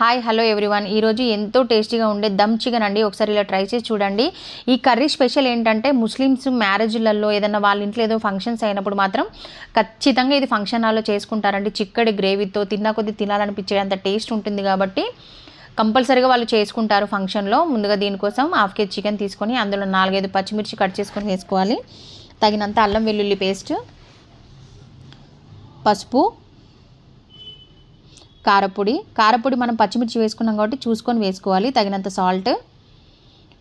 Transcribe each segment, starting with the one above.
Hi hello everyone. ఈరోజు ఎంతో టేస్టీగా ఉండే దమ్ చికెన్ అండి. ఒకసారి ఇలా ట్రై చేసి చూడండి. ఈ కర్రీ స్పెషల్ ఏంటంటే ముస్లిమ్స్ మ్యారేజ్లలో ఏదైనా వాళ్ళ ఇంట్లో ఏదో ఫంక్షన్స్ అయినప్పుడు మాత్రం ఖచ్చితంగా ఇది ఫంక్షన్ హాల్లో చేసుకుంటారండి. చిక్కడి గ్రేవీతో తిన్నా కొద్ది తినాలనిపించే అంత టేస్ట్ ఉంటుంది కాబట్టి కంపల్సరీగా వాళ్ళు చేసుకుంటారు ఫంక్షన్లో. ముందుగా దీనికోసం హాఫ్ కేజీ చికెన్ తీసుకొని అందులో నాలుగైదు పచ్చిమిర్చి కట్ చేసుకొని వేసుకోవాలి. తగినంత అల్లం వెల్లుల్లి పేస్ట్ పసుపు కారపొడి. కారపొడి మనం పచ్చిమిర్చి వేసుకున్నాం కాబట్టి చూసుకొని వేసుకోవాలి. తగినంత సాల్ట్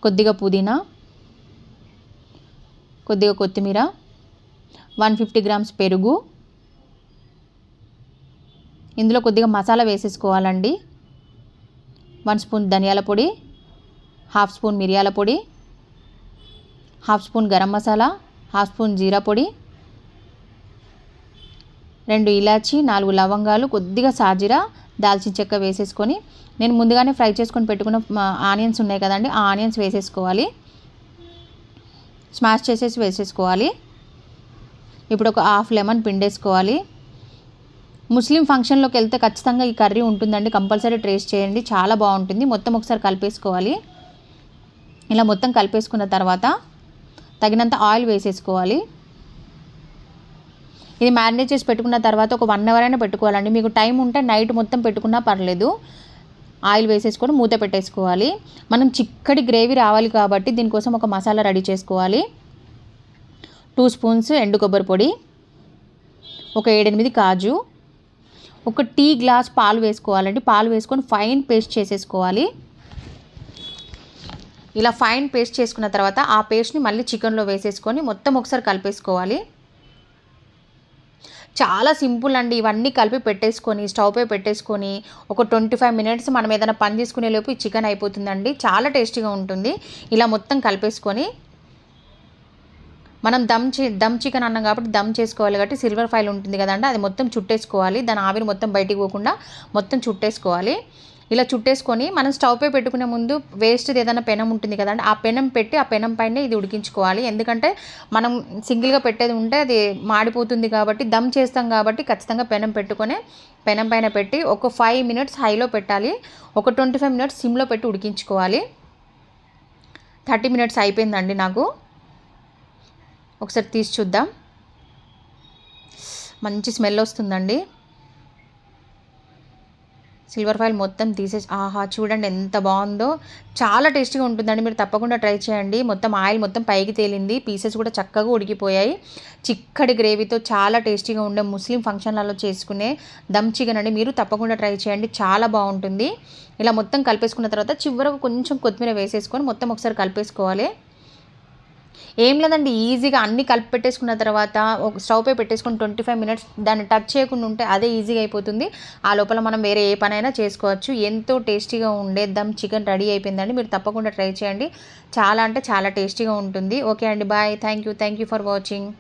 కొద్దిగా పుదీనా కొద్దిగా కొత్తిమీర వన్ ఫిఫ్టీ గ్రామ్స్ పెరుగు. ఇందులో కొద్దిగా మసాలా వేసేసుకోవాలండి. వన్ స్పూన్ ధనియాల పొడి హాఫ్ స్పూన్ మిరియాల పొడి half spoon garam masala half spoon జీరా పొడి రెండు ఇలాచి నాలుగు లవంగాలు కొద్దిగా సాజీరా దాల్చిన చెక్క వేసేసుకొని నేను ముందుగానే ఫ్రై చేసుకొని పెట్టుకున్న ఆనియన్స్ ఉన్నాయి కదండి ఆ ఆనియన్స్ వేసేసుకోవాలి. స్మాష్ చేసేసి వేసేసుకోవాలి. ఇప్పుడు ఒక హాఫ్ లెమన్ పిండేసుకోవాలి. ముస్లిం ఫంక్షన్లోకి వెళ్తే ఖచ్చితంగా ఈ కర్రీ ఉంటుందండి కంపల్సరీ ట్రేస్ట్ చేయండి చాలా బాగుంటుంది. మొత్తం ఒకసారి కలిపేసుకోవాలి. ఇలా మొత్తం కలిపేసుకున్న తర్వాత తగినంత ఆయిల్ వేసేసుకోవాలి. ఇది మ్యారినేట్ చేసి పెట్టుకున్న తర్వాత ఒక వన్ అవర్ అయినా పెట్టుకోవాలండి. మీకు టైం ఉంటే నైట్ మొత్తం పెట్టుకున్నా పర్లేదు. ఆయిల్ వేసేసుకొని మూత పెట్టేసుకోవాలి. మనం చిక్కటి గ్రేవీ రావాలి కాబట్టి దీనికోసం ఒక మసాలా రెడీ చేసుకోవాలి. టూ స్పూన్స్ ఎండు కొబ్బరి పొడి ఒక ఏడెనిమిది కాజు ఒక టీ గ్లాస్ పాలు వేసుకోవాలండి. పాలు వేసుకొని ఫైన్ పేస్ట్ చేసేసుకోవాలి. ఇలా ఫైన్ పేస్ట్ చేసుకున్న తర్వాత ఆ పేస్ట్ని మళ్ళీ చికెన్లో వేసేసుకొని మొత్తం ఒకసారి కలిపేసుకోవాలి. చాలా సింపుల్ అండి. ఇవన్నీ కలిపి పెట్టేసుకొని స్టవ్ పై పెట్టేసుకొని ఒక ట్వంటీ ఫైవ్ మినిట్స్ మనం ఏదైనా పని చేసుకునే లోపు ఈ చికెన్ అయిపోతుందండి. చాలా టేస్టీగా ఉంటుంది. ఇలా మొత్తం కలిపేసుకొని మనం దమ్ చే దమ్ చికెన్ అన్నాం కాబట్టి దమ్ చేసుకోవాలి కాబట్టి సిల్వర్ ఫైల్ ఉంటుంది కదండి. అది మొత్తం చుట్టేసుకోవాలి. దాని ఆవిరి మొత్తం బయటికి పోకుండా మొత్తం చుట్టేసుకోవాలి. ఇలా చుట్టేసుకొని మనం స్టవ్ పై పెట్టుకునే ముందు వేస్ట్ ఏదైనా పెనం ఉంటుంది కదండి ఆ పెనం పెట్టి ఆ పెనం పైన ఇది ఉడికించుకోవాలి. ఎందుకంటే మనం సింగిల్గా పెట్టేది ఉంటే అది మాడిపోతుంది కాబట్టి దమ్ చేస్తాం కాబట్టి ఖచ్చితంగా పెనం పెట్టుకొని పెనం పైన పెట్టి ఒక ఫైవ్ మినిట్స్ హైలో పెట్టాలి. ఒక ట్వంటీ ఫైవ్ మినిట్స్ సిమ్లో పెట్టి ఉడికించుకోవాలి. థర్టీ మినిట్స్ అయిపోయిందండి నాకు. ఒకసారి తీసి చూద్దాం. మంచి స్మెల్ వస్తుందండి. సిల్వర్ ఫైల్ మొత్తం తీసేసి ఆహా చూడండి ఎంత బాగుందో. చాలా టేస్టీగా ఉంటుందండి. మీరు తప్పకుండా ట్రై చేయండి. మొత్తం ఆయిల్ మొత్తం పైకి తేలింది. పీసెస్ కూడా చక్కగా ఉడికిపోయాయి. చిక్కటి గ్రేవీతో చాలా టేస్టీగా ఉండే ముస్లిం ఫంక్షన్లలో చేసుకునే దమ్ చికెన్ అండి. మీరు తప్పకుండా ట్రై చేయండి. చాలా బాగుంటుంది. ఇలా మొత్తం కలిపేసుకున్న తర్వాత చివరకు కొంచెం కొత్తిమీర వేసేసుకొని మొత్తం ఒకసారి కలిపేసుకోవాలి. ఏం లేదండి ఈజీగా అన్ని కలిపి పెట్టేసుకున్న తర్వాత ఒక స్టవ్ పై పెట్టేసుకుని ట్వంటీ ఫైవ్ మినిట్స్ దాన్ని టచ్ చేయకుండా ఉంటే అదే ఈజీగా అయిపోతుంది. ఆ లోపల మనం వేరే ఏ పనైనా చేసుకోవచ్చు. ఎంతో టేస్టీగా ఉండే దమ్ చికెన్ రెడీ అయిపోయిందండి. మీరు తప్పకుండా ట్రై చేయండి. చాలా అంటే చాలా టేస్టీగా ఉంటుంది. ఓకే అండి bye. Thank you. Thank you for watching.